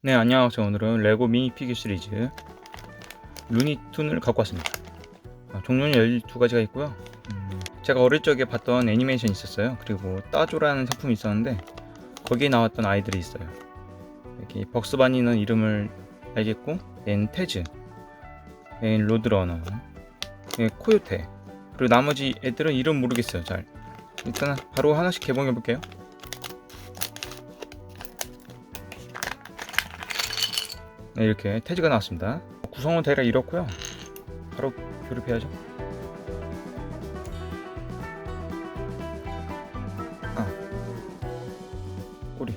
네 안녕하세요. 오늘은 레고 미니 피규어 시리즈 루니툰을 갖고 왔습니다. 아, 종류는 12가지가 있고요. 음, 제가 어릴 적에 봤던 애니메이션이 있었어요. 그리고 따조라는 작품이 있었는데 거기에 나왔던 아이들이 있어요. 여기 벅스바니는 이름을 알겠고 얘는 테즈 얘는 로드러너 얘 코요테 그리고 나머지 애들은 이름 모르겠어요. 잘. 일단 바로 하나씩 개봉해 볼게요 네, 이렇게 태지가 나왔습니다. 구성은 대략 이렇고요. 바로 조립해야죠. 아, 꼬리.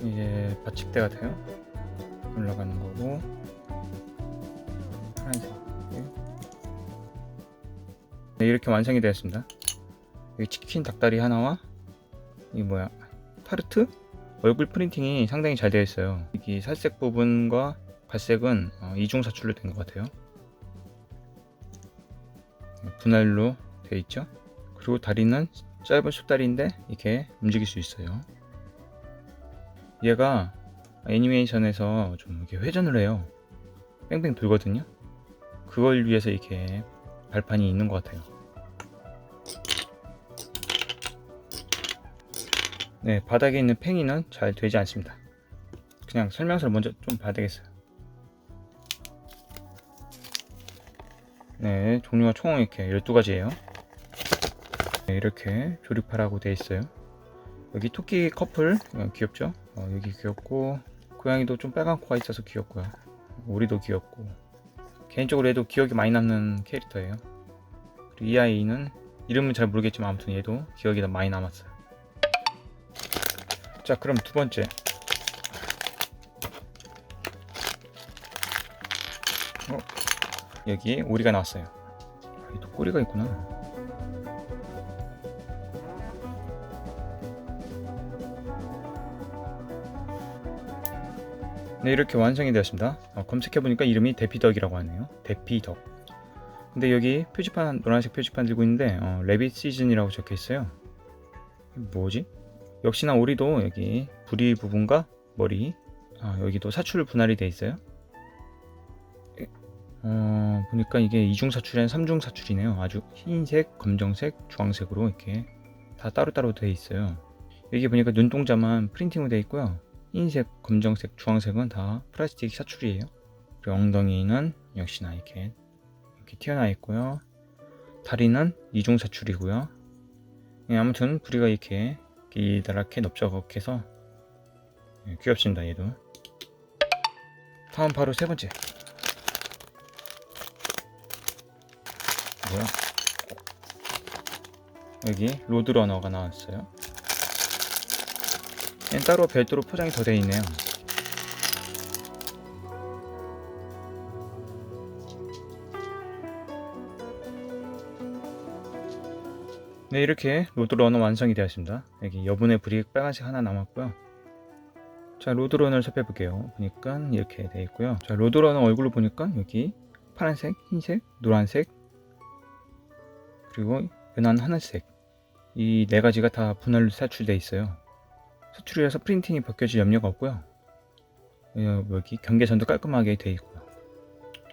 이제 받침대가 돼요. 올라가는 거고 네, 이렇게 완성이 되었습니다. 여기 치킨 닭다리 하나와 이 뭐야 타르트 얼굴 프린팅이 상당히 잘 되어 있어요. 여기 살색 부분과 갈색은 어, 이중 사출로 된 것 같아요. 분할로 되어 있죠. 그리고 다리는 짧은 숫다리인데 이렇게 움직일 수 있어요. 얘가 애니메이션에서 좀 이렇게 회전을 해요. 뺑뺑 돌거든요. 그걸 위해서 이렇게 발판이 있는 것 같아요. 네, 바닥에 있는 팽이는 잘 되지 않습니다. 그냥 설명서를 먼저 좀 봐야 되겠어요. 네, 종류가 총 이렇게 12가지예요. 네, 이렇게 조립하라고 되어 있어요. 여기 토끼 커플 어, 귀엽죠? 어, 여기 귀엽고 고양이도 좀 빨간 코가 있어서 귀엽고요. 우리도 귀엽고 개인적으로 얘도 기억이 많이 남는 캐릭터예요. 그리고 이 아이는 이름은 잘 모르겠지만 아무튼 얘도 기억이 많이 남았어요. 자, 그럼 두 번째. 어, 여기 오리가 나왔어요. 여기도 꼬리가 있구나. 네, 이렇게 완성이 되었습니다. 어, 검색해보니까 이름이 대피덕이라고 하네요. 대피덕. 근데 여기 표지판, 노란색 표지판 들고 있는데, 어, 레빗 시즌이라고 적혀 있어요. 뭐지? 역시나 오리도 여기 부리 부분과 머리, 아, 여기도 사출 분할이 되어 있어요. 어, 보니까 이게 이중 사출이 아니라 삼중 사출이네요. 아주 흰색, 검정색, 주황색으로 이렇게 다 따로따로 되어 있어요. 여기 보니까 눈동자만 프린팅으로 되어 있고요. 흰색, 검정색, 주황색은 다 플라스틱 사출이에요. 그리고 엉덩이는 역시나 이렇게 이렇게 튀어나와 있고요. 다리는 이중 사출이고요. 예, 아무튼 부리가 이렇게 기다랗게 넓적해서 예, 귀엽습니다. 얘도. 다음 바로 세 번째. 뭐야? 여기 로드러너가 나왔어요. 얘는 따로 별도로 포장이 더 되어 있네요. 네 이렇게 로드러너 완성이 되었습니다. 여기 여분의 브릭 빨간색 하나 남았고요. 자 로드러너를 살펴볼게요. 보니까 이렇게 되어 있고요. 자 로드러너 얼굴을 보니까 여기 파란색, 흰색, 노란색 그리고 연한 하늘색 이 네 가지가 다 분할로 사출되어 있어요. 수출이라서 프린팅이 벗겨질 염려가 없고요. 어, 여기 경계선도 깔끔하게 되어 있고요.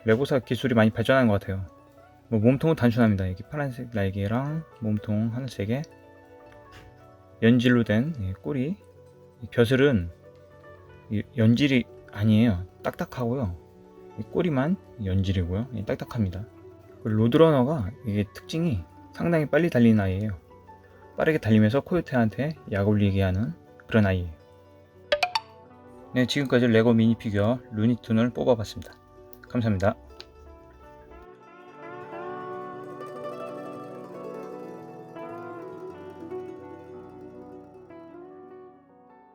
레고사 기술이 많이 발전한 것 같아요. 뭐 몸통은 단순합니다. 여기 파란색 날개랑 몸통 하늘색에 연질로 된 예, 꼬리. 이 벼슬은 이 연질이 아니에요. 딱딱하고요. 이 꼬리만 연질이고요. 예, 딱딱합니다. 그 로드러너가 이게 특징이 상당히 빨리 달리는 아이예요. 빠르게 달리면서 코요테한테 약 올리게 하는 그런 아이예요. 네, 지금까지 레고 미니 피규어 루니툰을 뽑아봤습니다. 감사합니다.